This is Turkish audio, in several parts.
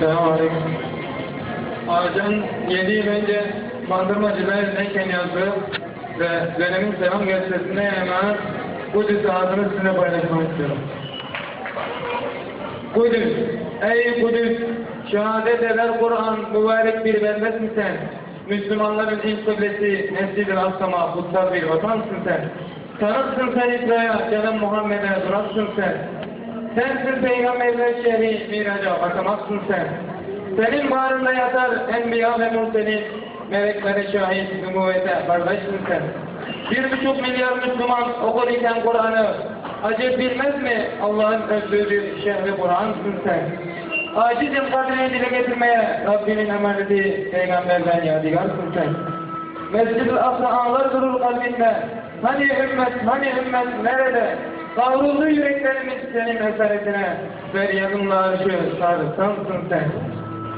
Selamünaleyküm. Ağacın 7 yıl önce Bandırmacılar Elineyken yazdığı ve dönemin selam gazetesinde yayınlanan Kudüs adını sizinle paylaşmak istiyorum. Kudüs, ey Kudüs, şehadet eder Kur'an, mübarek bir beldesin sen. Müslümanların ilk kıblesi, Mescid-i Aksam'a, kutsal bir vatansın sen. Tanıksın sen İsra'ya, canım Muhammed'e, duraksın sen. Sensin peygamberler şehri, miraca bakamazsın sen. Senin bağrında yatar enbiya ve murselin, meleklere şahit, nübüvvete kardeşsin sen. Bir buçuk milyar Müslüman okur iken Kur'an'ı, acı bilmez mi Allah'ın bir şehri Kur'an'sın sen. Acizim kadrini dile getirmeye Rabbinin emaneti peygamberden yadigarsın sen. Mescid-i Aksa ağlar durur kalbinde. Hani ümmet, hani ümmet nerede? Kavruldu yüreklerimiz senin esaretine. Feryadınla arşı sarılsansın sen.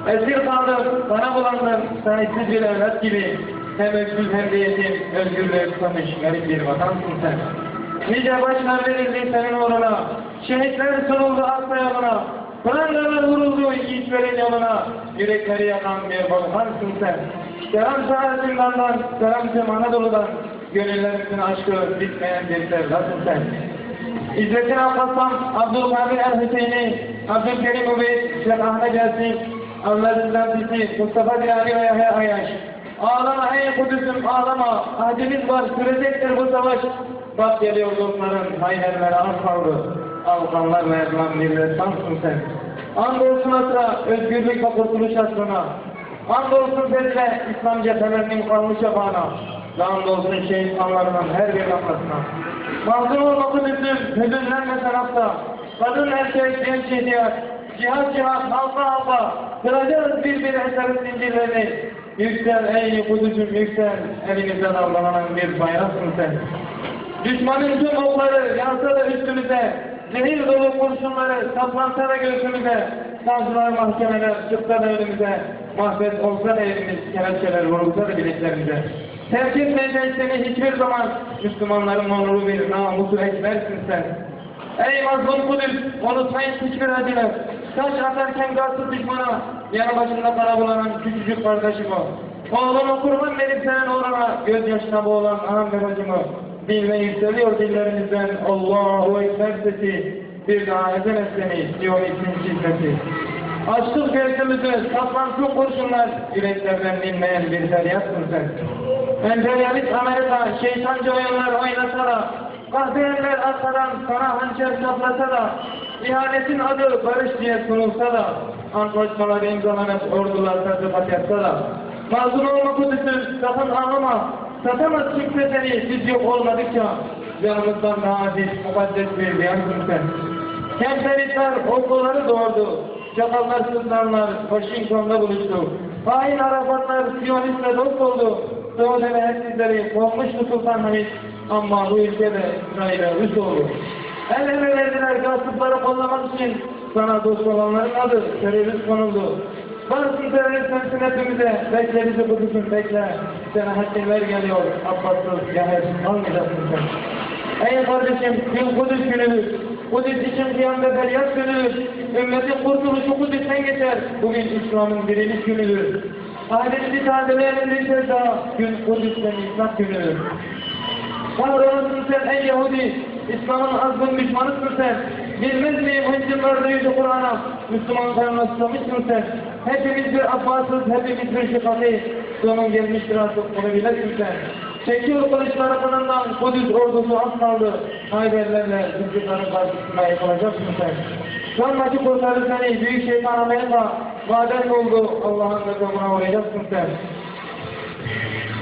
Esir kaldım, bana bulandım, sahipsiz bir evlat gibi. Hem öksüz hem de yetim, özgürlüğü tutamış garip bir vatansın sen. Nice başlar verildi senin uğruna. Şehitler sunuldu Aksa yoluna. Prangalar vuruldu yiğitlerin yoluna. Yürekleri yakan bir balkansın sen. Selam sana zindandan, selam tüm Anadolu'dan. Gönüllerimizin aşkı bitmeyen bir sevdasın sen. İzzettin Alparslan, Abdülkadir El-Hüseyin'i, Abdülkerim Ubeyt, Şeyh Ahmet Yasin, Allah'ından bizi, Mustafa Diyari ve Yahya Ayaş. Ağlama ey Kudüs'üm ağlama, ahdimiz var, sürecektir bu savaş. Bak geliyor dostların, haynerlere az kaldı. Alkanlarla yazılan bir destansın sen. Andolsun asra, özgürlük ve kurtuluş asrına. Andolsun sesle, İslam cephelerinin kalmış yabağına. Ve andolsun şehit kanlarının her bir damlasına. Mazlum olmakı bütün, hüzünlenme tarafta. Kadın erkek, genç ihtiyar. Cihat cihat, halka halka. Kıracağız bir bir eserin zincirlerini. Yüksel ey Kudüs'üm yüksel. Elimizden avlanan bir bayraksın sen. Düşmanın tüm okları yansa da üstümüze, zehir dolu kurşunları saplansa da göğsümüze, savcılar mahkemeler çıksa da önümüze, mahvet olsa da elimiz, kelepçeler vurulsa da bileklerimize. Terk etmeyeceğiz seni hiçbir zaman, Müslümanların onuru bir namusu ekbersin sen. Ey mazlum Kudüs, unutmayın hiçbir acını. Taş atarken gazlı düşmana, yanı başında para bulanan küçücük kardeşim o. Oğlumu kurban verip senin uğruna, gözyaşına boğulan anam ve bacımı. Bilme yükseliyor dillerimizden Allahu Ekber sesi. Bir daha ezemez seni, Siyonistin şiddeti. Açtık göğsümüzü, saplansın kurşunlar, yüreklerden dinmeyen bir feryatsın sen. Emperyalist Amerika, şeytancı oyunlar oynasa da, kahveyenler arkadan sana hançer saplasa da, ihanetin adı barış diye sunulsa da, antlaşmalar imzalanıp ordular tertibat yapsa da, mazlum olma Kudüs'ü sakın ağlama, satamaz kimse seni biz yok olmadıkça, canımızdan daha aziz, mukaddes bir yansın sen. Kemperlikler okulları doğurdu, çakallar sızlanlar Washington'da buluştu. Hain Arafatlar Siyonistle dost oldu. Doğu devletleri kovmuştu Sultan Hamid ama bu ülkede İsrail'e üst oldu. El ele verdiler gasıpları kollamak için sana dost olanların adı terörist konuldu. Varsın terörist sensin hepimize, bekle bizi Kudüs'ün bekle. Sana hakimler geliyor, Abbassız, Yahes, almayacaksın sen. Ey kardeşim, gün Kudüs günüdür. Kudüs için kıyamda feryat günüdür. Ümmetin kurtuluşu Kudüs'ten geçer. Bugün İslam'ın diriliş günüdür. Bir kez daha. Gün Kudüs'ten İslam günüdür. Kahrolunsun sen ey Yahudi, İslam'ın azgın düşmanısın sen. Bilmez miyim hıncımlarda yüzü Kur'an'a, Müslüman karnına susamışsın sen. Hepimiz bir abbasız, hepimiz bir şıfatı, sonun gelmiştir artık bunu bilesin sen. Çekiyor kılıçları kanından, Kudüs ordusu az kaldı. Hayberlerle zülfiklerin karşısında yakalayacaksın sen. Sonraki kurtarır seni, büyük şeytan Amerika, maden oldu, Allah'ın gazabına uğrayacaksın sen.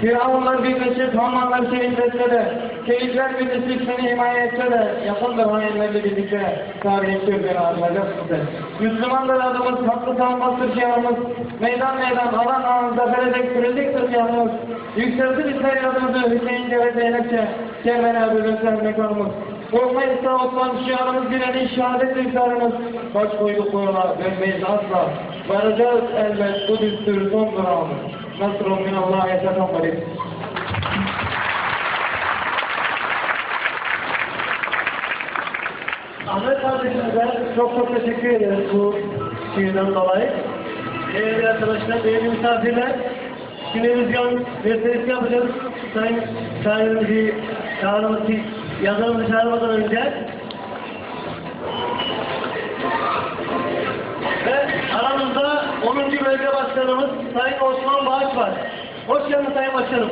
Firavunlar birleşip Hamanlar şehitleşse de, şehitler birleşip seni himaye etse de, yakındır hainlerle birlikte tarihin sözleri arılacaksın sen. Müslümanlar adımız, haklı savunmaktır şiarımız, meydan meydan, alan alan, zafere dek sürecektir şiarımız. Yükseldi biz feryadımızı, Hüseyin Cevdet Zeynepçe, Sevmene bölünsel mekanımız. Olmayız da Osman şiarımız direniş şehadet rüzgarımız. Baş koyduk koyuna dönmeyiz asla. Varacağız elbet bu düstur son durağımız. Nasrun minallah yetekambalit. Ahmet kardeşimize çok çok teşekkür ederiz bu şiirden dolayı. Değerli arkadaşlar, değerli misafirler, şimdi biz yan meselesi yapacağız. Sayın Sayın şairimizi çağırmak yazarımızı çağırmadan önce. Ve aramızda 10. Bölge Başkanımız Sayın Osman Bağış var. Hoş geldin Sayın Başkanım.